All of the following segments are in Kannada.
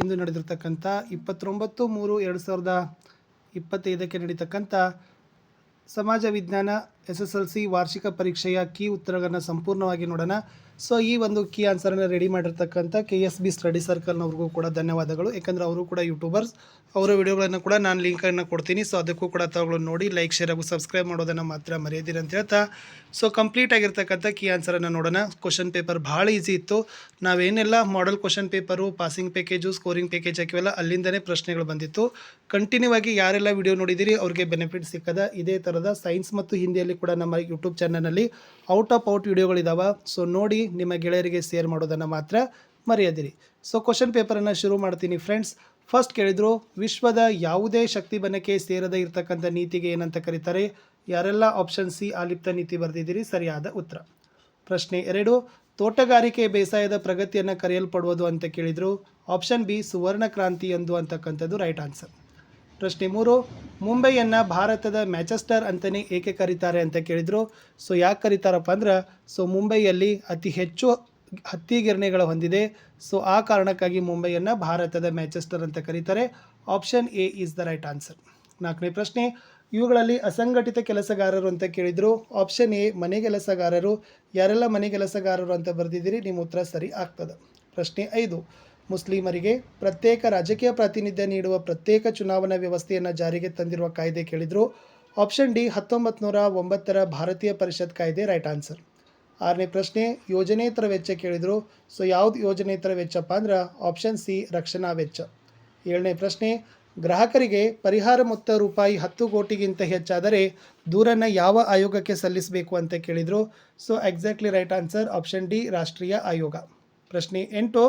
ಇಂದು ನಡೆದಿರ್ತಕ್ಕಂಥ ಇಪ್ಪತ್ತೊಂಬತ್ತು ಮೂರು ಎರಡು ಸಾವಿರದ ಇಪ್ಪತ್ತೈದಕ್ಕೆ ನಡೀತಕ್ಕಂಥ ಸಮಾಜ ವಿಜ್ಞಾನ ಎಸ್ ಎಸ್ ಎಲ್ ಸಿ ವಾರ್ಷಿಕ ಪರೀಕ್ಷೆಯ ಕೀ ಉತ್ತರಗಳನ್ನು ಸಂಪೂರ್ಣವಾಗಿ ನೋಡೋಣ. ಸೊ ಈ ಒಂದು ಕೀ ಆನ್ಸರನ್ನು ರೆಡಿ ಮಾಡಿರ್ತಕ್ಕಂಥ ಕೆ ಎಸ್ ಬಿ ಸ್ಟಡಿ ಸರ್ಕಲ್ನವ್ರಿಗೂ ಕೂಡ ಧನ್ಯವಾದಗಳು. ಯಾಕಂದರೆ ಅವರು ಕೂಡ ಯೂಟ್ಯೂಬರ್ಸ್ ಅವರ ವಿಡಿಯೋಗಳನ್ನು ಕೂಡ ನಾನು ಲಿಂಕನ್ನು ಕೊಡ್ತೀನಿ. ಸೊ ಅದಕ್ಕೂ ಕೂಡ ತಾವುಗಳು ನೋಡಿ ಲೈಕ್ ಶೇರ್ ಹಾಗೂ ಸಬ್ಸ್ಕ್ರೈಬ್ ಮಾಡೋದನ್ನು ಮಾತ್ರ ಮರೆಯದಿರಿ ಅಂತ ಹೇಳ್ತಾ. ಸೊ ಕಂಪ್ಲೀಟ್ ಆಗಿರ್ತಕ್ಕಂಥ ಕೀ ಆನ್ಸರನ್ನು ನೋಡೋಣ. ಕ್ವಶನ್ ಪೇಪರ್ ಭಾಳ ಈಸಿ ಇತ್ತು. ನಾವೇನೆಲ್ಲ ಮಾಡಲ್ question paper passing package scoring package ಹಾಕಿವೆಲ್ಲ, ಅಲ್ಲಿಂದನೇ ಪ್ರಶ್ನೆಗಳು ಬಂದಿತ್ತು. ಕಂಟಿನ್ಯೂ ಆಗಿ ಯಾರೆಲ್ಲ ವಿಡಿಯೋ ನೋಡಿದಿರಿ, ಅವ್ರಿಗೆ ಬೆನಿಫಿಟ್ ಸಿಕ್ಕದ ಇದೇ ಥರದ ಸೈನ್ಸ್ ಮತ್ತು ಹಿಂದಿಯಲ್ಲಿ ಕೂಡ ನಮ್ಮ ಯೂಟ್ಯೂಬ್ ಚಾನಲ್ನಲ್ಲಿ ಔಟ್ ಆಫ್ ಔಟ್ ವಿಡಿಯೋಗಳಿದ್ದಾವೆ ಸೊ ನೋಡಿ ನಿಮ್ಮ ಗೆಳೆಯರಿಗೆ ಶೇರ್ ಮಾಡೋದನ್ನು ಮಾತ್ರ ಮರೆಯದಿರಿ. ಸೊ ಕ್ವಶನ್ ಪೇಪರನ್ನು ಶುರು ಮಾಡ್ತೀನಿ ಫ್ರೆಂಡ್ಸ್ ಫಸ್ಟ್ ಕೇಳಿದ್ರು, ವಿಶ್ವದ ಯಾವುದೇ ಶಕ್ತಿ ಬನಕ್ಕೆ ಸೇರದೇ ಇರತಕ್ಕಂಥ ನೀತಿಗೆ ಏನಂತ ಕರೀತಾರೆ? ಯಾರೆಲ್ಲ ಆಪ್ಷನ್ ಸಿ ಆಲಿಪ್ತ ನೀತಿ ಬರೆದಿದ್ದೀರಿ? ಸರಿಯಾದ ಉತ್ತರ. ಪ್ರಶ್ನೆ ಎರಡು, ತೋಟಗಾರಿಕೆ ಬೇಸಾಯದ ಪ್ರಗತಿಯನ್ನು ಕರೆಯಲ್ಪಡುವುದು ಅಂತ ಕೇಳಿದರು. ಆಪ್ಷನ್ ಬಿ ಸುವರ್ಣ ಕ್ರಾಂತಿ ಎಂದು ಅಂತಕ್ಕಂಥದ್ದು ರೈಟ್ ಆನ್ಸರ್ ಪ್ರಶ್ನೆ ಮೂರು, ಮುಂಬೈಯನ್ನು ಭಾರತದ ಮ್ಯಾಚೆಸ್ಟರ್ ಅಂತಲೇ ಏಕೆ ಕರೀತಾರೆ ಅಂತ ಕೇಳಿದರು. ಸೊ ಯಾಕೆ ಕರೀತಾರಪ್ಪ ಅಂದ್ರೆ, ಸೊ ಮುಂಬೈಯಲ್ಲಿ ಅತಿ ಹೆಚ್ಚು ಹತ್ತಿ ಗಿರಣಿಗಳು ಹೊಂದಿದೆ. ಸೊ ಆ ಕಾರಣಕ್ಕಾಗಿ ಮುಂಬೈಯನ್ನು ಭಾರತದ ಮ್ಯಾಚೆಸ್ಟರ್ ಅಂತ ಕರೀತಾರೆ. Option A is the right answer. ನಾಲ್ಕನೇ ಪ್ರಶ್ನೆ, ಇವುಗಳಲ್ಲಿ ಅಸಂಘಟಿತ ಕೆಲಸಗಾರರು ಅಂತ ಕೇಳಿದರು. ಆಪ್ಷನ್ ಎ, ಮನೆ ಕೆಲಸಗಾರರು. ಯಾರೆಲ್ಲ ಮನೆ ಕೆಲಸಗಾರರು ಅಂತ ಬರೆದಿದ್ದೀರಿ, ನಿಮ್ಮ ಉತ್ತರ ಸರಿ ಆಗ್ತದೆ. ಪ್ರಶ್ನೆ ಐದು ಮುಸ್ಲಿಮರಿಗೆ ಪ್ರತ್ಯೇಕ ರಾಜಕೀಯ ಪ್ರಾತಿನಿಧ್ಯ ನೀಡುವ ಪ್ರತ್ಯೇಕ ಚುನಾವಣಾ ವ್ಯವಸ್ಥೆಯನ್ನು ಜಾರಿಗೆ ತಂದಿರುವ ಕಾಯ್ದೆ ಕೇಳಿದರು. ಆಪ್ಷನ್ ಡಿ ಹತ್ತೊಂಬತ್ತು ನೂರ ಒಂಬತ್ತರ ಭಾರತೀಯ ಪರಿಷತ್ ಕಾಯ್ದೆ ರೈಟ್ ಆನ್ಸರ್. ಆರನೇ ಪ್ರಶ್ನೆ ಯೋಜನೇತರ ವೆಚ್ಚ ಕೇಳಿದರು. ಸೊ ಯಾವ್ದು ಯೋಜನೇತರ ವೆಚ್ಚಪ್ಪ ಅಂದ್ರೆ ಆಪ್ಷನ್ ಸಿ ರಕ್ಷಣಾ ವೆಚ್ಚ. ಏಳನೇ ಪ್ರಶ್ನೆ, ಗ್ರಾಹಕರಿಗೆ ಪರಿಹಾರ ಮೊತ್ತ ರೂಪಾಯಿ ಹತ್ತು ಕೋಟಿಗಿಂತ ಹೆಚ್ಚಾದರೆ ದೂರನ್ನು ಯಾವ ಆಯೋಗಕ್ಕೆ ಸಲ್ಲಿಸಬೇಕು ಅಂತ ಕೇಳಿದರು. So exactly right answer option D ರಾಷ್ಟ್ರೀಯ ಆಯೋಗ. ಪ್ರಶ್ನೆ ಎಂಟು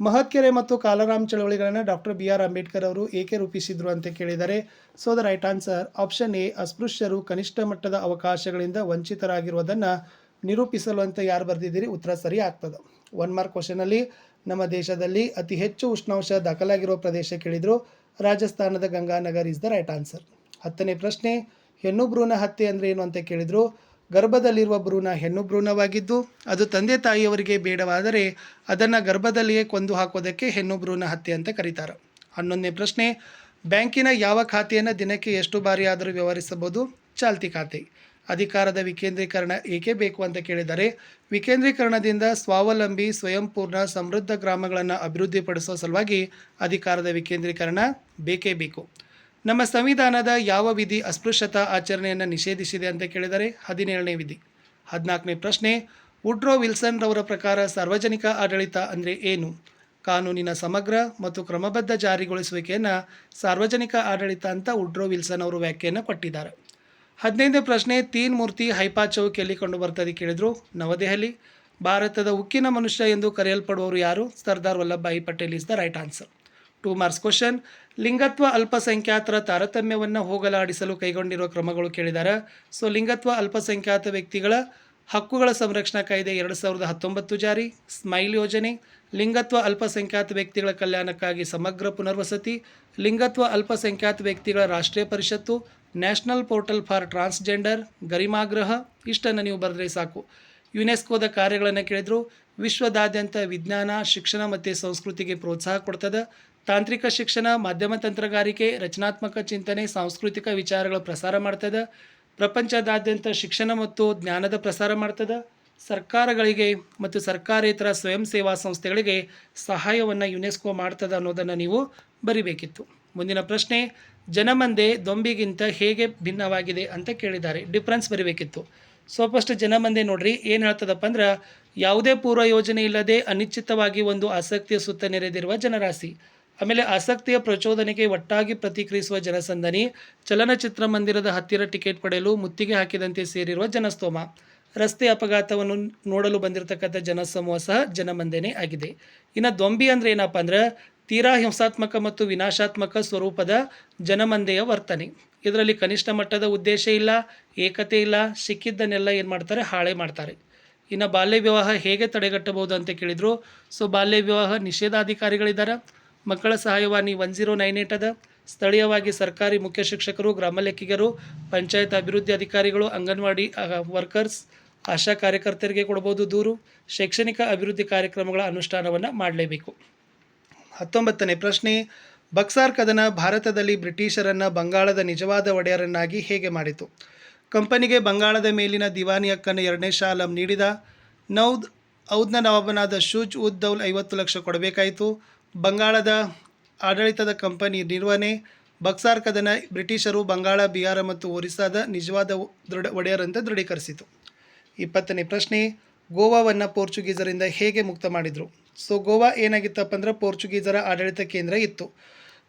ಮಹತ್ಕೆರೆ ಮತ್ತು ಕಾಲರಾಮ್ ಚಳವಳಿಗಳನ್ನು ಡಾಕ್ಟರ್ ಬಿ ಆರ್ ಅಂಬೇಡ್ಕರ್ ಅವರು ಏಕೆ ರೂಪಿಸಿದ್ರು ಅಂತ ಕೇಳಿದರೆ so the right answer option A ಅಸ್ಪೃಶ್ಯರು ಕನಿಷ್ಠ ಮಟ್ಟದ ಅವಕಾಶಗಳಿಂದ ವಂಚಿತರಾಗಿರುವುದನ್ನು ನಿರೂಪಿಸಲು ಅಂತ ಯಾರು ಬರೆದಿದ್ದೀರಿ? ಉತ್ತರ ಸರಿ ಆಗ್ತದೆ. ಒನ್ ಮಾರ್ಕ್ ಕ್ವಶನಲ್ಲಿ ನಮ್ಮ ದೇಶದಲ್ಲಿ ಅತಿ ಹೆಚ್ಚು ಉಷ್ಣಾಂಶ ದಾಖಲಾಗಿರುವ ಪ್ರದೇಶ ಕೇಳಿದರು, ರಾಜಸ್ಥಾನದ Ganganagar is the right answer ಹತ್ತನೇ ಪ್ರಶ್ನೆ, ಹೆಣ್ಣು ಭ್ರೂಣ ಹತ್ಯೆ ಅಂದರೆ ಏನು ಅಂತ ಕೇಳಿದರು? ಗರ್ಭದಲ್ಲಿರುವ ಭ್ರೂಣ ಹೆಣ್ಣು ಭ್ರೂಣವಾಗಿದ್ದು, ಅದು ತಂದೆ ತಾಯಿಯವರಿಗೆ ಬೇಡವಾದರೆ ಅದನ್ನು ಗರ್ಭದಲ್ಲಿಯೇ ಕೊಂದು ಹಾಕೋದಕ್ಕೆ ಹೆಣ್ಣು ಭ್ರೂಣ ಹತ್ಯೆ ಅಂತ ಕರೀತಾರೆ. ಹನ್ನೊಂದನೇ ಪ್ರಶ್ನೆ, ಬ್ಯಾಂಕಿನ ಯಾವ ಖಾತೆಯನ್ನು ದಿನಕ್ಕೆ ಎಷ್ಟು ಬಾರಿ ಆದರೂ ವ್ಯವಹರಿಸಬಹುದು? ಚಾಲ್ತಿ ಖಾತೆ. ಅಧಿಕಾರದ ವಿಕೇಂದ್ರೀಕರಣ ಏಕೆ ಬೇಕು ಅಂತ ಕೇಳಿದರೆ, ವಿಕೇಂದ್ರೀಕರಣದಿಂದ ಸ್ವಾವಲಂಬಿ, ಸ್ವಯಂಪೂರ್ಣ, ಸಮೃದ್ಧ ಗ್ರಾಮಗಳನ್ನು ಅಭಿವೃದ್ಧಿಪಡಿಸುವ ಸಲುವಾಗಿ ಅಧಿಕಾರದ ವಿಕೇಂದ್ರೀಕರಣ ಬೇಕೇ ಬೇಕು. ನಮ್ಮ ಸಂವಿಧಾನದ ಯಾವ ವಿಧಿ ಅಸ್ಪೃಶ್ಯತಾ ಆಚರಣೆಯನ್ನು ನಿಷೇಧಿಸಿದೆ ಅಂತ ಕೇಳಿದರೆ ಹದಿನೇಳನೇ ವಿಧಿ. ಹದಿನಾಲ್ಕನೇ ಪ್ರಶ್ನೆ, ವುಡ್ರೋ ವಿಲ್ಸನ್ ರವರ ಪ್ರಕಾರ ಸಾರ್ವಜನಿಕ ಆಡಳಿತ ಅಂದರೆ ಏನು? ಕಾನೂನಿನ ಸಮಗ್ರ ಮತ್ತು ಕ್ರಮಬದ್ಧ ಜಾರಿಗೊಳಿಸುವಿಕೆಯನ್ನು ಸಾರ್ವಜನಿಕ ಆಡಳಿತ ಅಂತ ವುಡ್ರೋ ವಿಲ್ಸನ್ ಅವರು ವ್ಯಾಖ್ಯೆಯನ್ನು ಕೊಟ್ಟಿದ್ದಾರೆ. ಹದಿನೈದನೇ ಪ್ರಶ್ನೆ, ತೀನ್ ಮೂರ್ತಿ ಹೈಪಾ ಎಲ್ಲಿ ಕಂಡು ಬರ್ತದೆ ಕೇಳಿದ್ರು? ನವದೆಹಲಿ. ಭಾರತದ ಉಕ್ಕಿನ ಮನುಷ್ಯ ಎಂದು ಕರೆಯಲ್ಪಡುವವರು ಯಾರು? Sardar Vallabhbhai Patel is the right answer. Two marks question. ಲಿಂಗತ್ವ ಅಲ್ಪಸಂಖ್ಯಾತರ ತಾರತಮ್ಯವನ್ನು ಹೋಗಲಾಡಿಸಲು ಕೈಗೊಂಡಿರುವ ಕ್ರಮಗಳು ಕೇಳಿದ್ದಾರೆ ಸೊ, ಲಿಂಗತ್ವ ಅಲ್ಪಸಂಖ್ಯಾತ ವ್ಯಕ್ತಿಗಳ ಹಕ್ಕುಗಳ ಸಂರಕ್ಷಣಾ ಕಾಯ್ದೆ ಎರಡು ಸಾವಿರದ ಹತ್ತೊಂಬತ್ತು ಜಾರಿ. ಸ್ಮೈಲ್ ಯೋಜನೆ. ಲಿಂಗತ್ವ ಅಲ್ಪಸಂಖ್ಯಾತ ವ್ಯಕ್ತಿಗಳ ಕಲ್ಯಾಣಕ್ಕಾಗಿ ಸಮಗ್ರ ಪುನರ್ವಸತಿ. ಲಿಂಗತ್ವ ಅಲ್ಪಸಂಖ್ಯಾತ ವ್ಯಕ್ತಿಗಳ ರಾಷ್ಟ್ರೀಯ ಪರಿಷತ್ತು. National portal for transgender. Garima Greh. ಇಷ್ಟನ್ನು ನೀವು ಬರೆದ್ರೆ ಸಾಕು. ಯುನೆಸ್ಕೋದ ಕಾರ್ಯಗಳನ್ನು ಕೇಳಿದ್ರು. ವಿಶ್ವದಾದ್ಯಂತ ವಿಜ್ಞಾನ, ಶಿಕ್ಷಣ ಮತ್ತು ಸಂಸ್ಕೃತಿಗೆ ಪ್ರೋತ್ಸಾಹ ಕೊಡ್ತದೆ. ತಾಂತ್ರಿಕ ಶಿಕ್ಷಣ, ಮಾಧ್ಯಮ ತಂತ್ರಗಾರಿಕೆ, ರಚನಾತ್ಮಕ ಚಿಂತನೆ, ಸಾಂಸ್ಕೃತಿಕ ವಿಚಾರಗಳ ಪ್ರಸಾರ ಮಾಡ್ತದೆ, ಪ್ರಪಂಚದಾದ್ಯಂತ ಶಿಕ್ಷಣ ಮತ್ತು ಜ್ಞಾನದ ಪ್ರಸಾರ ಮಾಡ್ತದೆ, ಸರ್ಕಾರಗಳಿಗೆ ಮತ್ತು ಸರ್ಕಾರೇತರ ಸ್ವಯಂ ಸೇವಾ ಸಂಸ್ಥೆಗಳಿಗೆ ಸಹಾಯವನ್ನು ಯುನೆಸ್ಕೋ ಮಾಡ್ತದೆ ಅನ್ನೋದನ್ನು ನೀವು ಬರಿಬೇಕಿತ್ತು. ಮುಂದಿನ ಪ್ರಶ್ನೆ, ಜನಮಂದೆ ದೊಂಬಿಗಿಂತ ಹೇಗೆ ಭಿನ್ನವಾಗಿದೆ ಅಂತ ಕೇಳಿದ್ದಾರೆ. ಡಿಫ್ರೆನ್ಸ್ ಬರಿಬೇಕಿತ್ತು. ಸೊ ಫಸ್ಟ್ ಜನಮಂದೆ ನೋಡ್ರಿ, ಏನು ಹೇಳ್ತದಪ್ಪ ಅಂದ್ರೆ, ಯಾವುದೇ ಪೂರ್ವ ಯೋಜನೆ ಇಲ್ಲದೆ ಅನಿಶ್ಚಿತವಾಗಿ ಒಂದು ಆಸಕ್ತಿಯ ಸುತ್ತ ನೆರೆದಿರುವ ಜನರಾಶಿ. ಆಮೇಲೆ ಆಸಕ್ತಿಯ ಪ್ರಚೋದನೆಗೆ ಒಟ್ಟಾಗಿ ಪ್ರತಿಕ್ರಿಯಿಸುವ ಜನಸಂದಣಿ, ಚಲನಚಿತ್ರ ಮಂದಿರದ ಹತ್ತಿರ ಟಿಕೆಟ್ ಪಡೆಯಲು ಮುತ್ತಿಗೆ ಹಾಕಿದಂತೆ ಸೇರಿರುವ ಜನಸ್ತೋಮ. ರಸ್ತೆ ಅಪಘಾತವನ್ನು ನೋಡಲು ಬಂದಿರತಕ್ಕಂಥ ಜನಸಮೂಹ ಸಹ ಜನಮಂದನೆ ಆಗಿದೆ. ಇನ್ನು ದೊಂಬಿ ಅಂದರೆ ಏನಪ್ಪ ಅಂದ್ರೆ ತೀರಾ ಹಿಂಸಾತ್ಮಕ ಮತ್ತು ವಿನಾಶಾತ್ಮಕ ಸ್ವರೂಪದ ಜನಮಂದೆಯ ವರ್ತನೆ. ಇದರಲ್ಲಿ ಕನಿಷ್ಠ ಮಟ್ಟದ ಉದ್ದೇಶ ಇಲ್ಲ, ಏಕತೆ ಇಲ್ಲ, ಸಿಕ್ಕಿದ್ದನ್ನೆಲ್ಲ ಏನು ಮಾಡ್ತಾರೆ? ಹಾಳೆ ಮಾಡ್ತಾರೆ. ಇನ್ನು ಬಾಲ್ಯ ವಿವಾಹ ಹೇಗೆ ತಡೆಗಟ್ಟಬಹುದು ಅಂತ ಕೇಳಿದರು. ಸೊ ಬಾಲ್ಯ ವಿವಾಹ ನಿಷೇಧಾಧಿಕಾರಿಗಳಿದ್ದಾರೆ ಮಕ್ಕಳ ಸಹಾಯವಾಣಿ ಒನ್ ಜೀರೋ ನೈನ್ ಏಟ್ ಅದ. ಸ್ಥಳೀಯವಾಗಿ ಸರ್ಕಾರಿ ಮುಖ್ಯ ಶಿಕ್ಷಕರು ಗ್ರಾಮ ಲೆಕ್ಕಿಗರು ಪಂಚಾಯತ್ ಅಭಿವೃದ್ಧಿ ಅಧಿಕಾರಿಗಳು, ಅಂಗನವಾಡಿ ವರ್ಕರ್ಸ್ ಆಶಾ ಕಾರ್ಯಕರ್ತರಿಗೆ ಕೊಡಬಹುದು ದೂರು. ಶೈಕ್ಷಣಿಕ ಅಭಿವೃದ್ಧಿ ಕಾರ್ಯಕ್ರಮಗಳ ಅನುಷ್ಠಾನವನ್ನು ಮಾಡಲೇಬೇಕು. ಹತ್ತೊಂಬತ್ತನೇ ಪ್ರಶ್ನೆ, ಬಕ್ಸಾರ್ ಕದನ ಭಾರತದಲ್ಲಿ ಬ್ರಿಟಿಷರನ್ನ ಬಂಗಾಳದ ನಿಜವಾದ ಒಡೆಯರನ್ನಾಗಿ ಹೇಗೆ ಮಾಡಿತು? ಕಂಪನಿಗೆ ಬಂಗಾಳದ ಮೇಲಿನ ದಿವಾನಿ ಹಕ್ಕನ್ನು ಎರಡನೇ ಶಾಲಂ ನೀಡಿದ. ನೌದ್ ಔದ್ನ ನವಾಬನಾದ ಶೂಜ್ ಉದ್ ದೌಲ್ ಐವತ್ತು ಲಕ್ಷ ಕೊಡಬೇಕಾಯಿತು. ಬಂಗಾಳದ ಆಡಳಿತದ ಕಂಪನಿ ನಿರ್ವಹಣೆ, ಬಕ್ಸಾರ್ ಕದನ ಬ್ರಿಟಿಷರು ಬಂಗಾಳ, ಬಿಹಾರ ಮತ್ತು ಒರಿಸ್ಸಾದ ನಿಜವಾದ ದೃಢ ಒಡೆಯರಂತೆ ದೃಢೀಕರಿಸಿತು. ಇಪ್ಪತ್ತನೇ ಪ್ರಶ್ನೆ, ಗೋವಾವನ್ನು ಪೋರ್ಚುಗೀಸರಿಂದ ಹೇಗೆ ಮುಕ್ತ ಮಾಡಿದರು? ಸೊ, ಗೋವಾ ಏನಾಗಿತ್ತಪ್ಪ ಅಂದ್ರೆ ಪೋರ್ಚುಗೀಸರ ಆಡಳಿತ ಕೇಂದ್ರ ಇತ್ತು.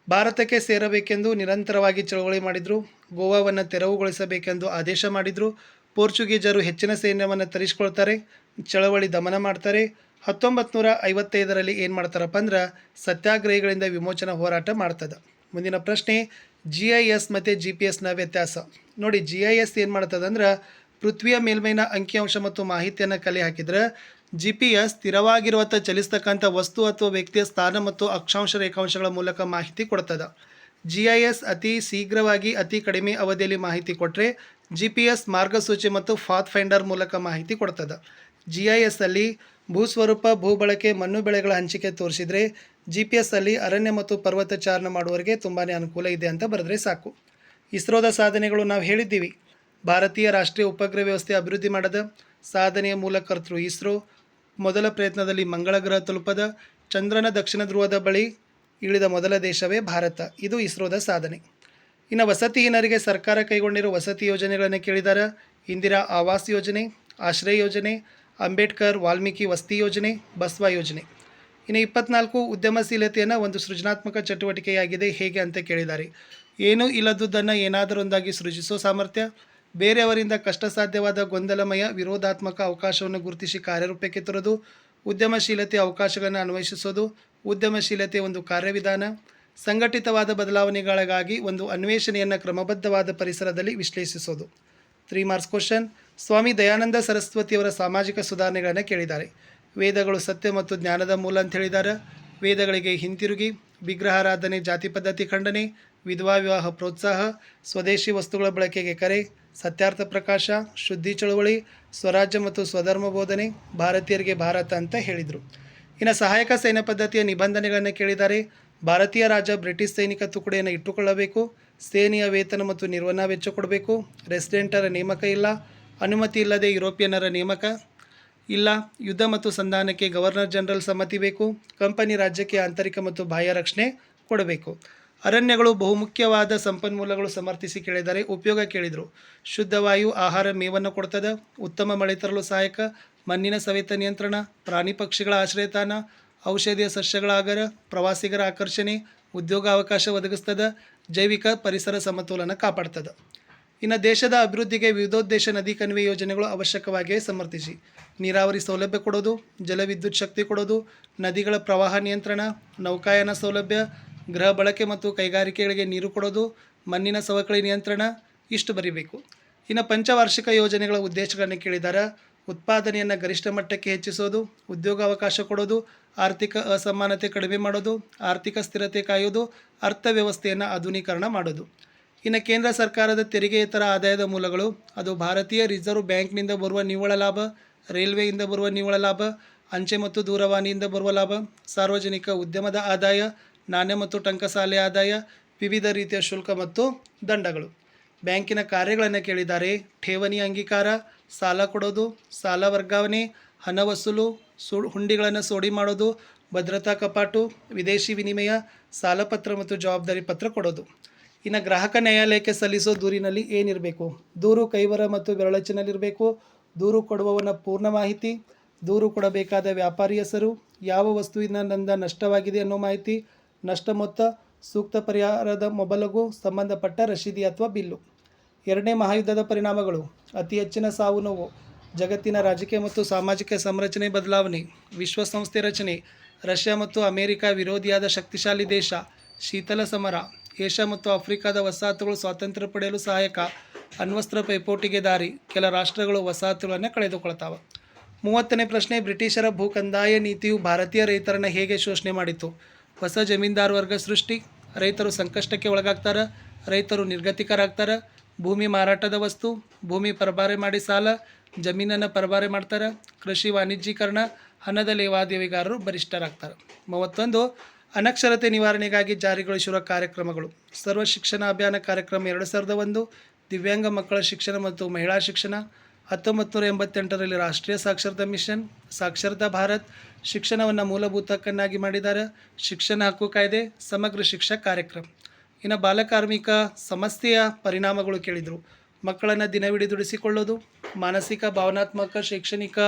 ಭಾರತಕ್ಕೆ ಸೇರಬೇಕೆಂದು ನಿರಂತರವಾಗಿ ಚಳವಳಿ ಮಾಡಿದರು, ಗೋವಾವನ್ನು ತೆರವುಗೊಳಿಸಬೇಕೆಂದು ಆದೇಶ ಮಾಡಿದರು, ಪೋರ್ಚುಗೀಸರು ಹೆಚ್ಚಿನ ಸೈನ್ಯವನ್ನು ತರಿಸ್ಕೊಳ್ತಾರೆ, ಚಳವಳಿ ದಮನ ಮಾಡ್ತಾರೆ ಹತ್ತೊಂಬತ್ತು ನೂರ ಐವತ್ತೈದರಲ್ಲಿ ಏನು ಮಾಡ್ತಾರಪ್ಪ ಅಂದ್ರೆ ಸತ್ಯಾಗ್ರಹಿಗಳಿಂದ ವಿಮೋಚನಾ ಹೋರಾಟ ಮಾಡ್ತದೆ. ಮುಂದಿನ ಪ್ರಶ್ನೆ ಜಿ ಐ ಎಸ್ ಮತ್ತು ಜಿ ಪಿ ಎಸ್ನ ವ್ಯತ್ಯಾಸ. ನೋಡಿ ಜಿ ಐ ಎಸ್ ಏನು ಮಾಡ್ತದೆ ಅಂದ್ರೆ ಪೃಥ್ವಿಯ ಮೇಲ್ಮೈನ ಅಂಕಿಅಂಶ ಮತ್ತು ಮಾಹಿತಿಯನ್ನು ಕಲೆ ಹಾಕಿದ್ರೆ ಜಿ ಪಿ ಎಸ್ ಸ್ಥಿರವಾಗಿರುವಂಥ ಚಲಿಸ್ತಕ್ಕಂಥ ವಸ್ತು ಅಥವಾ ವ್ಯಕ್ತಿಯ ಸ್ಥಾನ ಮತ್ತು ಅಕ್ಷಾಂಶ ರೇಖಾಂಶಗಳ ಮೂಲಕ ಮಾಹಿತಿ ಕೊಡ್ತದೆ. ಜಿ ಐ ಎಸ್ ಅತಿ ಶೀಘ್ರವಾಗಿ ಅತಿ ಕಡಿಮೆ ಅವಧಿಯಲ್ಲಿ ಮಾಹಿತಿ ಕೊಟ್ಟರೆ ಜಿ ಪಿ ಎಸ್ ಮಾರ್ಗಸೂಚಿ ಮತ್ತು ಫಾತ್ ಫೈಂಡರ್ ಮೂಲಕ ಮಾಹಿತಿ ಕೊಡ್ತದೆ. ಜಿ ಐ ಎಸ್ ಅಲ್ಲಿ ಭೂಸ್ವರೂಪ ಭೂಬಳಕೆ ಮಣ್ಣು ಬೆಳೆಗಳ ಹಂಚಿಕೆ ತೋರಿಸಿದರೆ ಜಿ ಪಿ ಎಸ್ ಅಲ್ಲಿ ಅರಣ್ಯ ಮತ್ತು ಪರ್ವತ ಚಾರಣ ಮಾಡುವವರಿಗೆ ತುಂಬಾ ಅನುಕೂಲ ಇದೆ ಅಂತ ಬರೆದ್ರೆ ಸಾಕು. ಇಸ್ರೋದ ಸಾಧನೆಗಳು ನಾವು ಹೇಳಿದ್ದೀವಿ. ಭಾರತೀಯ ರಾಷ್ಟ್ರೀಯ ಉಪಗ್ರಹ ವ್ಯವಸ್ಥೆ ಅಭಿವೃದ್ಧಿ ಮಾಡದ ಸಾಧನೆಯ ಮೂಲಕರ್ತೃ ಇಸ್ರೋ. ಮೊದಲ ಪ್ರಯತ್ನದಲ್ಲಿ ಮಂಗಳ ಗ್ರಹ ತಲುಪದ ಚಂದ್ರನ ದಕ್ಷಿಣ ಧ್ರುವದ ಬಳಿ ಇಳಿದ ಮೊದಲ ದೇಶವೇ ಭಾರತ. ಇದು ಇಸ್ರೋದ ಸಾಧನೆ. ಇನ್ನು ವಸತಿಹೀನರಿಗೆ ಸರ್ಕಾರ ಕೈಗೊಂಡಿರುವ ವಸತಿ ಯೋಜನೆಗಳನ್ನು ಕೇಳಿದಾರ. ಇಂದಿರಾ ಆವಾಸ್ ಯೋಜನೆ, ಆಶ್ರಯ ಯೋಜನೆ ಅಂಬೇಡ್ಕರ್ ವಾಲ್ಮೀಕಿ ವಸತಿ ಯೋಜನೆ, ಬಸ್ವ ಯೋಜನೆ. ಇನ್ನು ಇಪ್ಪತ್ನಾಲ್ಕು ಉದ್ಯಮಶೀಲತೆಯನ್ನು ಒಂದು ಸೃಜನಾತ್ಮಕ ಚಟುವಟಿಕೆಯಾಗಿದೆ. ಹೇಗೆ ಅಂತ ಕೇಳಿದ್ದಾರೆ ಏನೂ ಇಲ್ಲದುದನ್ನು ಏನಾದರೊಂದಾಗಿ ಸೃಜಿಸೋ ಸಾಮರ್ಥ್ಯ, ಬೇರೆಯವರಿಂದ ಕಷ್ಟ ಸಾಧ್ಯವಾದ ಗೊಂದಲಮಯ, ವಿರೋಧಾತ್ಮಕ ಅವಕಾಶವನ್ನು ಗುರುತಿಸಿ ಕಾರ್ಯರೂಪಕ್ಕೆ ತರೋದು, ಉದ್ಯಮಶೀಲತೆ ಅವಕಾಶಗಳನ್ನು ಅನ್ವೇಷಿಸೋದು ಉದ್ಯಮಶೀಲತೆ ಒಂದು ಕಾರ್ಯವಿಧಾನ, ಸಂಘಟಿತವಾದ ಬದಲಾವಣೆಗಳಿಗಾಗಿ ಒಂದು ಅನ್ವೇಷಣೆಯನ್ನು ಕ್ರಮಬದ್ಧವಾದ ಪರಿಸರದಲ್ಲಿ ವಿಶ್ಲೇಷಿಸೋದು. Three marks question Swami Dayananda ಸರಸ್ವತಿಯವರ ಸಾಮಾಜಿಕ ಸುಧಾರಣೆಗಳನ್ನು ಕೇಳಿದ್ದಾರೆ. ವೇದಗಳು ಸತ್ಯ ಮತ್ತು ಜ್ಞಾನದ ಮೂಲ ಅಂತ ಹೇಳಿದ್ದಾರೆ. ವೇದಗಳಿಗೆ ಹಿಂತಿರುಗಿ, ವಿಗ್ರಹಾರಾಧನೆ, ಜಾತಿ ಪದ್ಧತಿ ಖಂಡನೆ, ವಿಧವಾ ವಿವಾಹ ಪ್ರೋತ್ಸಾಹ, ಸ್ವದೇಶಿ ವಸ್ತುಗಳ ಬಳಕೆಗೆ ಕರೆ, ಸತ್ಯಾರ್ಥ ಪ್ರಕಾಶ, ಶುದ್ಧಿ ಚಳುವಳಿ, ಸ್ವರಾಜ್ಯ ಮತ್ತು ಸ್ವಧರ್ಮ ಬೋಧನೆ, ಭಾರತೀಯರಿಗೆ ಭಾರತ ಅಂತ ಹೇಳಿದರು. ಇನ್ನು ಸಹಾಯಕ ಸೈನ್ಯ ಪದ್ಧತಿಯ ನಿಬಂಧನೆಗಳನ್ನು ಕೇಳಿದ್ದಾರೆ. ಭಾರತೀಯ ರಾಜ ಬ್ರಿಟಿಷ್ ಸೈನಿಕ ತುಕಡಿಯನ್ನು ಇಟ್ಟುಕೊಳ್ಳಬೇಕು. ಸೇನೆಯ ವೇತನ ಮತ್ತು ನಿರ್ವಹಣಾ ವೆಚ್ಚ ಕೊಡಬೇಕು. ರೆಸಿಡೆಂಟರ ನೇಮಕ ಇಲ್ಲ. ಅನುಮತಿ ಇಲ್ಲದೆ ಯುರೋಪಿಯನ್ನರ ನೇಮಕ? ಇಲ್ಲ. ಯುದ್ಧ ಮತ್ತು ಸಂಧಾನಕ್ಕೆ ಗವರ್ನರ್ ಜನರಲ್ ಸಮ್ಮತಿ ಬೇಕು. ಕಂಪನಿ ರಾಜ್ಯಕ್ಕೆ ಆಂತರಿಕ ಮತ್ತು ಬಾಹ್ಯ ರಕ್ಷಣೆ ಕೊಡಬೇಕು. ಅರಣ್ಯಗಳು ಬಹುಮುಖ್ಯವಾದ ಸಂಪನ್ಮೂಲಗಳು ಸಮರ್ಥಿಸಿ ಕೇಳಿದರೆ ಉಪಯೋಗ ಕೇಳಿದರು. ಶುದ್ಧ ವಾಯು ಆಹಾರ ಮೇವನ್ನು ಕೊಡ್ತದ. ಉತ್ತಮ ಮಳೆ ತರಲು ಸಹಾಯಕ. ಮಣ್ಣಿನ ಸವೆತ ನಿಯಂತ್ರಣ. ಪ್ರಾಣಿ ಪಕ್ಷಿಗಳ ಆಶ್ರಯತಾನ ಔಷಧೀಯ ಸಸ್ಯಗಳ ಆಗರ. ಪ್ರವಾಸಿಗರ ಆಕರ್ಷಣೆ. ಉದ್ಯೋಗ ಅವಕಾಶ ಒದಗಿಸ್ತದೆ. ಜೈವಿಕ ಪರಿಸರ ಸಮತೋಲನ ಕಾಪಾಡ್ತದೆ. ಇನ್ನು ದೇಶದ ಅಭಿವೃದ್ಧಿಗೆ ವಿವಿಧೋದ್ದೇಶ ನದಿ ಕಣಿವೆ ಯೋಜನೆಗಳು ಅವಶ್ಯಕವಾಗಿಯೇ ಸಮರ್ಥಿಸಿ. ನೀರಾವರಿ ಸೌಲಭ್ಯ ಕೊಡೋದು, ಜಲವಿದ್ಯುತ್ ಶಕ್ತಿ ಕೊಡೋದು, ನದಿಗಳ ಪ್ರವಾಹ ನಿಯಂತ್ರಣ, ನೌಕಾಯಾನ ಸೌಲಭ್ಯ, ಗೃಹ ಬಳಕೆ ಮತ್ತು ಕೈಗಾರಿಕೆಗಳಿಗೆ ನೀರು ಕೊಡೋದು, ಮಣ್ಣಿನ ಸವಕಳಿ ನಿಯಂತ್ರಣ, ಇಷ್ಟು ಬರೀಬೇಕು. ಇನ್ನು ಪಂಚವಾರ್ಷಿಕ ಯೋಜನೆಗಳ ಉದ್ದೇಶಗಳನ್ನು ಕೇಳಿದ್ದಾರೆ ಉತ್ಪಾದನೆಯನ್ನು ಗರಿಷ್ಠ ಮಟ್ಟಕ್ಕೆ ಹೆಚ್ಚಿಸೋದು, ಉದ್ಯೋಗಾವಕಾಶ ಕೊಡೋದು, ಆರ್ಥಿಕ ಅಸಮಾನತೆ ಕಡಿಮೆ ಮಾಡೋದು, ಆರ್ಥಿಕ ಸ್ಥಿರತೆ ಕಾಯೋದು, ಅರ್ಥವ್ಯವಸ್ಥೆಯನ್ನು ಆಧುನೀಕರಣ ಮಾಡೋದು. ಇನ್ನು ಕೇಂದ್ರ ಸರ್ಕಾರದ ತೆರಿಗೆಯೇತರ ಆದಾಯದ ಮೂಲಗಳು, ಅದು ಭಾರತೀಯ ರಿಸರ್ವ್ ಬ್ಯಾಂಕ್ನಿಂದ ಬರುವ ನಿವ್ವಳ ಲಾಭ, ರೈಲ್ವೆಯಿಂದ ಬರುವ ನಿವ್ವಳ ಲಾಭ, ಅಂಚೆ ಮತ್ತು ದೂರವಾಣಿಯಿಂದ ಬರುವ ಲಾಭ, ಸಾರ್ವಜನಿಕ ಉದ್ಯಮದ ಆದಾಯ, ನಾಣ್ಯ ಮತ್ತು ಟಂಕಸಾಲೆ ಆದಾಯ, ವಿವಿಧ ರೀತಿಯ ಶುಲ್ಕ ಮತ್ತು ದಂಡಗಳು. ಬ್ಯಾಂಕಿನ ಕಾರ್ಯಗಳನ್ನು ಕೇಳಿದ್ದಾರೆ. ಠೇವಣಿ ಅಂಗೀಕಾರ, ಸಾಲ ಕೊಡೋದು, ಸಾಲ ವರ್ಗಾವಣೆ, ಹಣ ವಸೂಲು, ಸು, ಹುಂಡಿಗಳನ್ನು ಸೋಡಿ ಮಾಡೋದು, ಭದ್ರತಾ ಕಪಾಟು, ವಿದೇಶಿ ವಿನಿಮಯ, ಸಾಲಪತ್ರ ಮತ್ತು ಜವಾಬ್ದಾರಿ ಪತ್ರ ಕೊಡೋದು. ಇನ್ನು ಗ್ರಾಹಕ ನ್ಯಾಯಾಲಯಕ್ಕೆ ಸಲ್ಲಿಸೋ ದೂರಿನಲ್ಲಿ ಏನಿರಬೇಕು? ದೂರು ಕೈವರ ಮತ್ತು ಬೆರಳಚ್ಚಿನಲ್ಲಿರಬೇಕು. ದೂರು ಕೊಡುವವನ ಪೂರ್ಣ ಮಾಹಿತಿ. ದೂರು ಕೊಡಬೇಕಾದ ವ್ಯಾಪಾರಿ ಹೆಸರು. ಯಾವ ವಸ್ತುವಿನಿಂದ ನಷ್ಟವಾಗಿದೆ ಅನ್ನೋ ಮಾಹಿತಿ. ನಷ್ಟ ಮೊತ್ತ, ಸೂಕ್ತ ಪರಿಹಾರದ ಮೊಬಲಗೂ, ಸಂಬಂಧಪಟ್ಟ ರಶೀದಿ ಅಥವಾ ಬಿಲ್ಲು. ಎರಡನೇ ಮಹಾಯುದ್ಧದ ಪರಿಣಾಮಗಳು. ಅತಿ ಹೆಚ್ಚಿನ ಸಾವು ನೋವು. ಜಗತ್ತಿನ ರಾಜಕೀಯ ಮತ್ತು ಸಾಮಾಜಿಕ ಸಂರಚನೆ ಬದಲಾವಣೆ. ವಿಶ್ವಸಂಸ್ಥೆ ರಚನೆ. ರಷ್ಯಾ ಮತ್ತು ಅಮೆರಿಕ ವಿರೋಧಿಯಾದ ಶಕ್ತಿಶಾಲಿ ದೇಶ. ಶೀತಲ ಸಮರ. ಏಷ್ಯಾ ಮತ್ತು ಆಫ್ರಿಕಾದ ವಸಾಹತುಗಳು ಸ್ವಾತಂತ್ರ್ಯ ಪಡೆಯಲು ಸಹಾಯಕ ಅಣ್ವಸ್ತ್ರ ಪೈಪೋಟಿಗೆ ದಾರಿ. ಕೆಲ ರಾಷ್ಟ್ರಗಳು ವಸಾಹತುಗಳನ್ನು ಕಳೆದುಕೊಳ್ತಾವೆ. ಮೂವತ್ತನೇ ಪ್ರಶ್ನೆ, ಬ್ರಿಟಿಷರ ಭೂ ಕಂದಾಯ ನೀತಿಯು ಭಾರತೀಯ ರೈತರನ್ನು ಹೇಗೆ ಶೋಷಣೆ ಮಾಡಿತು ಹೊಸ ಜಮೀನ್ದಾರ ವರ್ಗ ಸೃಷ್ಟಿ, ರೈತರು ಸಂಕಷ್ಟಕ್ಕೆ ಒಳಗಾಗ್ತಾರೆ, ರೈತರು ನಿರ್ಗತಿಕರಾಗ್ತಾರೆ, ಭೂಮಿ ಮಾರಾಟದ ವಸ್ತು, ಭೂಮಿ ಪರಭಾರೆ ಮಾಡಿ ಸಾಲ, ಜಮೀನನ್ನು ಪರಬಾರೆ ಮಾಡ್ತಾರೆ, ಕೃಷಿ ವಾಣಿಜ್ಯೀಕರಣ, ಹಣದ ಲೇವಾದೇವಿಗಾರರು ಬರಿಷ್ಠರಾಗ್ತಾರೆ ಮೂವತ್ತೊಂದು ಅನಕ್ಷರತೆ ನಿವಾರಣೆಗಾಗಿ ಜಾರಿಗೊಳಿಸಿರುವ ಕಾರ್ಯಕ್ರಮಗಳು. ಸರ್ವ ಶಿಕ್ಷಣ ಅಭಿಯಾನ ಕಾರ್ಯಕ್ರಮ ಎರಡು ಸಾವಿರದ ಒಂದು, ದಿವ್ಯಾಂಗ ಮಕ್ಕಳ ಶಿಕ್ಷಣ ಮತ್ತು ಮಹಿಳಾ ಶಿಕ್ಷಣ ಹತ್ತೊಂಬತ್ತು ನೂರ ಎಂಬತ್ತೆಂಟರಲ್ಲಿ ರಾಷ್ಟ್ರೀಯ ಸಾಕ್ಷರತಾ ಮಿಷನ್, ಸಾಕ್ಷರತಾ ಭಾರತ್ ಶಿಕ್ಷಣವನ್ನು ಮೂಲಭೂತ ಹಕ್ಕನ್ನಾಗಿ ಮಾಡಿದ್ದಾರೆ. ಶಿಕ್ಷಣ ಹಕ್ಕು ಕಾಯ್ದೆ, ಸಮಗ್ರ ಶಿಕ್ಷಾ ಕಾರ್ಯಕ್ರಮ. ಇನ್ನು ಬಾಲಕಾರ್ಮಿಕ ಸಮಸ್ಯೆಯ ಪರಿಣಾಮಗಳು ಕೇಳಿದರು. ಮಕ್ಕಳನ್ನು ದಿನವಿಡೀ ದುಡಿಸಿಕೊಳ್ಳೋದು, ಮಾನಸಿಕ, ಭಾವನಾತ್ಮಕ, ಶೈಕ್ಷಣಿಕ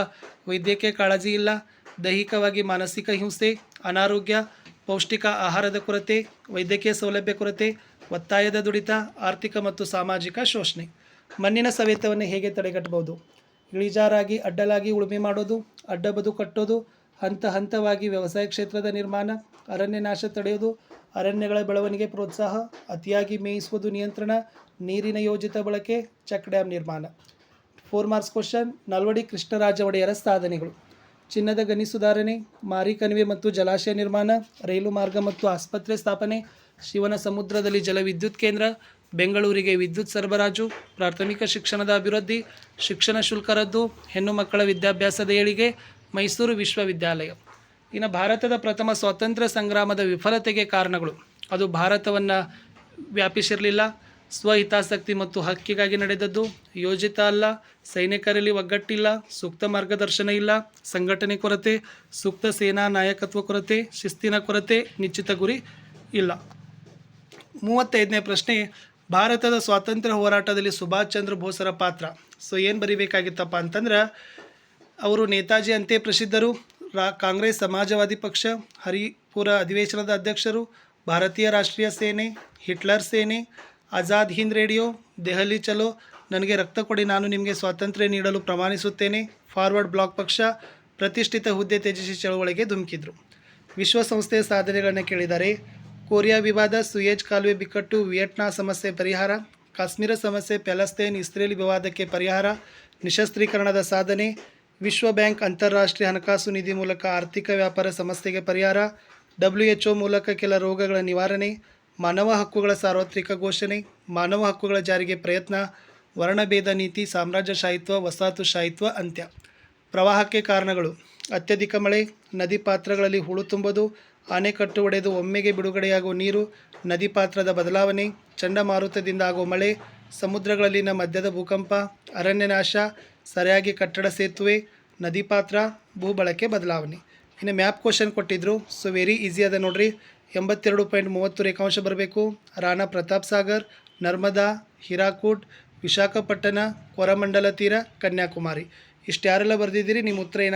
ವೈದ್ಯಕೀಯ ಕಾಳಜಿ ಇಲ್ಲ. ದೈಹಿಕವಾಗಿ ಮಾನಸಿಕ ಹಿಂಸೆ, ಅನಾರೋಗ್ಯ ಪೌಷ್ಟಿಕ ಆಹಾರದ ಕೊರತೆ, ವೈದ್ಯಕೀಯ ಸೌಲಭ್ಯ ಕೊರತೆ, ಒತ್ತಾಯದ ದುಡಿತ, ಆರ್ಥಿಕ ಮತ್ತು ಸಾಮಾಜಿಕ ಶೋಷಣೆ. ಮಣ್ಣಿನ ಸವೆತವನ್ನು ಹೇಗೆ ತಡೆಗಟ್ಟಬಹುದು? ಇಳಿಜಾರಾಗಿ, ಅಡ್ಡಲಾಗಿ ಉಳುಮೆ ಮಾಡೋದು, ಅಡ್ಡ ಬದು ಕಟ್ಟೋದು, ಹಂತ ಹಂತವಾಗಿ ವ್ಯವಸಾಯ ಕ್ಷೇತ್ರದ ನಿರ್ಮಾಣ ಅರಣ್ಯ ನಾಶ ತಡೆಯೋದು, ಅರಣ್ಯಗಳ ಬೆಳವಣಿಗೆ ಪ್ರೋತ್ಸಾಹ, ಅತಿಯಾಗಿ ಮೇಯಿಸುವುದು ನಿಯಂತ್ರಣ, ನೀರಿನ ಯೋಜಿತ ಬಳಕೆ, ಚೆಕ್ ಡ್ಯಾಮ್ ನಿರ್ಮಾಣ. Four marks question Nalvadi Krishnaraja ಒಡೆಯರ ಸಾಧನೆಗಳು. ಚಿನ್ನದ ಗಣಿ ಸುಧಾರಣೆ, ಮಾರಿ ಕಣಿವೆ ಮತ್ತು ಜಲಾಶಯ ನಿರ್ಮಾಣ, ರೈಲು ಮಾರ್ಗ ಮತ್ತು ಆಸ್ಪತ್ರೆ ಸ್ಥಾಪನೆ, ಶಿವನ ಸಮುದ್ರದಲ್ಲಿ ಜಲವಿದ್ಯುತ್ ಕೇಂದ್ರ, ಬೆಂಗಳೂರಿಗೆ ವಿದ್ಯುತ್ ಸರಬರಾಜು, ಪ್ರಾಥಮಿಕ ಶಿಕ್ಷಣದ ಅಭಿವೃದ್ಧಿ, ಶಿಕ್ಷಣ ಶುಲ್ಕ ರದ್ದು, ಹೆಣ್ಣು ಮಕ್ಕಳ ವಿದ್ಯಾಭ್ಯಾಸದ ಏಳಿಗೆ, ಮೈಸೂರು ವಿಶ್ವವಿದ್ಯಾಲಯ. ಇನ್ನು ಭಾರತದ ಪ್ರಥಮ ಸ್ವಾತಂತ್ರ್ಯ ಸಂಗ್ರಾಮದ ವಿಫಲತೆಗೆ ಕಾರಣಗಳು. ಅದು ಭಾರತವನ್ನು ವ್ಯಾಪಿಸಿರಲಿಲ್ಲ. ಸ್ವಹಿತಾಸಕ್ತಿ ಮತ್ತು ಹಕ್ಕಿಗಾಗಿ ನಡೆದದ್ದು. ಯೋಜಿತ ಅಲ್ಲ, ಸೈನಿಕರಲ್ಲಿ ಒಗ್ಗಟ್ಟಿಲ್ಲ, ಸೂಕ್ತ ಮಾರ್ಗದರ್ಶನ ಇಲ್ಲ, ಸಂಘಟನೆ ಕೊರತೆ, ಸೂಕ್ತ ಸೇನಾ ನಾಯಕತ್ವ ಕೊರತೆ, ಶಿಸ್ತಿನ ಕೊರತೆ, ನಿಶ್ಚಿತ ಗುರಿ ಇಲ್ಲ. ಮೂವತ್ತೈದನೇ ಪ್ರಶ್ನೆ, ಭಾರತದ ಸ್ವಾತಂತ್ರ್ಯ ಹೋರಾಟದಲ್ಲಿ ಸುಭಾಷ್ ಚಂದ್ರ ಬೋಸರ ಪಾತ್ರ. ಸೊ, ಏನು ಬರಿಬೇಕಾಗಿತ್ತಪ್ಪ ಅಂತಂದ್ರೆ, ಅವರು ನೇತಾಜಿ ಅಂತೆ ಪ್ರಸಿದ್ಧರು, ರಾ, ಕಾಂಗ್ರೆಸ್ ಸಮಾಜವಾದಿ ಪಕ್ಷ, ಹರಿಪುರ ಅಧಿವೇಶನದ ಅಧ್ಯಕ್ಷರು, ಭಾರತೀಯ ರಾಷ್ಟ್ರೀಯ ಸೇನೆ, ಹಿಟ್ಲರ್ ಸೇನೆ ಆಜಾದ್ ಹಿಂದ್ ರೇಡಿಯೋ, ದೆಹಲಿ ಚಲೋ. ನನಗೆ ರಕ್ತ ಕೊಡಿ, ನಾನು ನಿಮಗೆ ಸ್ವಾತಂತ್ರ್ಯ ನೀಡಲು ಪ್ರಮಾಣಿಸುತ್ತೇನೆ. ಫಾರ್ವರ್ಡ್ ಬ್ಲಾಕ್ ಪಕ್ಷ ಪ್ರತಿಷ್ಠಿತ ಹುದ್ದೆ ತ್ಯಜಿಸಿ ಚಳವಳಿಗೆ ಧುಮುಕಿದ್ರು. ವಿಶ್ವಸಂಸ್ಥೆಯ ಸಾಧನೆಗಳನ್ನು ಕೇಳಿದ್ದಾರೆ ಕೊರಿಯಾ ವಿವಾದ, ಸುಯೇಜ್ ಕಾಲುವೆ ಬಿಕ್ಕಟ್ಟು, ವಿಯೆಟ್ನಾ ಸಮಸ್ಯೆ ಪರಿಹಾರ, ಕಾಶ್ಮೀರ ಸಮಸ್ಯೆ, ಪ್ಯಾಲಸ್ತೇನ್, ಇಸ್ರೇಲ್ ವಿವಾದಕ್ಕೆ ಪರಿಹಾರ, ನಿಶಸ್ತ್ರೀಕರಣದ ಸಾಧನೆ, ವಿಶ್ವ ಬ್ಯಾಂಕ್ ಅಂತಾರಾಷ್ಟ್ರೀಯ ಹಣಕಾಸು ನಿಧಿ ಮೂಲಕ ಆರ್ಥಿಕ ವ್ಯಾಪಾರ ಸಮಸ್ಯೆಗೆ ಪರಿಹಾರ, ಡಬ್ಲ್ಯೂ ಎಚ್ ಮೂಲಕ ಕೆಲ ರೋಗಗಳ ನಿವಾರಣೆ ಮಾನವ ಹಕ್ಕುಗಳ ಸಾರ್ವತ್ರಿಕ ಘೋಷಣೆ, ಮಾನವ ಹಕ್ಕುಗಳ ಜಾರಿಗೆ ಪ್ರಯತ್ನ, ವರ್ಣಭೇದ ನೀತಿ, ಸಾಮ್ರಾಜ್ಯಶಾಹಿತ್ವ ವಸಾಹತುಶಾಹಿತ್ವ ಅಂತ್ಯ. ಪ್ರವಾಹಕ್ಕೆ ಕಾರಣಗಳು. ಅತ್ಯಧಿಕ ಮಳೆ, ನದಿ ಪಾತ್ರಗಳಲ್ಲಿ ಹೂಳು ತುಂಬೋದು ಆಣೆಕಟ್ಟು ಒಡೆದು ಒಮ್ಮೆಗೆ ಬಿಡುಗಡೆಯಾಗುವ ನೀರು, ನದಿ ಪಾತ್ರದ ಬದಲಾವಣೆ, ಚಂಡಮಾರುತದಿಂದ ಆಗುವ ಮಳೆ, ಸಮುದ್ರಗಳಲ್ಲಿನ ಮಧ್ಯದ ಭೂಕಂಪ ಅರಣ್ಯ ನಾಶ ಸರಿಯಾಗಿ ಕಟ್ಟಡ ಸೇತುವೆ, ನದಿ ಪಾತ್ರ ಭೂ ಬಳಕೆ ಬದಲಾವಣೆ. ಇನ್ನು ಮ್ಯಾಪ್ ಕ್ವಶನ್ ಕೊಟ್ಟಿದ್ದರು ಸೊ ವೆರಿ ಈಸಿ ಅದ ನೋಡ್ರಿ. ಎಂಬತ್ತೆರಡು ಪಾಯಿಂಟ್ ಮೂವತ್ತು ರೇಖಾಂಶ ಬರಬೇಕು. ರಾಣಾ ಪ್ರತಾಪ್ ಸಾಗರ್, ನರ್ಮದಾ, ಹಿರಾಕೂಟ್, ವಿಶಾಖಪಟ್ಟಣ, ಕೊರಮಂಡಲ ತೀರ, ಕನ್ಯಾಕುಮಾರಿ. ಇಷ್ಟು ಯಾರೆಲ್ಲ ಬರೆದಿದ್ದೀರಿ, ನಿಮ್ಮ ಉತ್ತರ ಏನ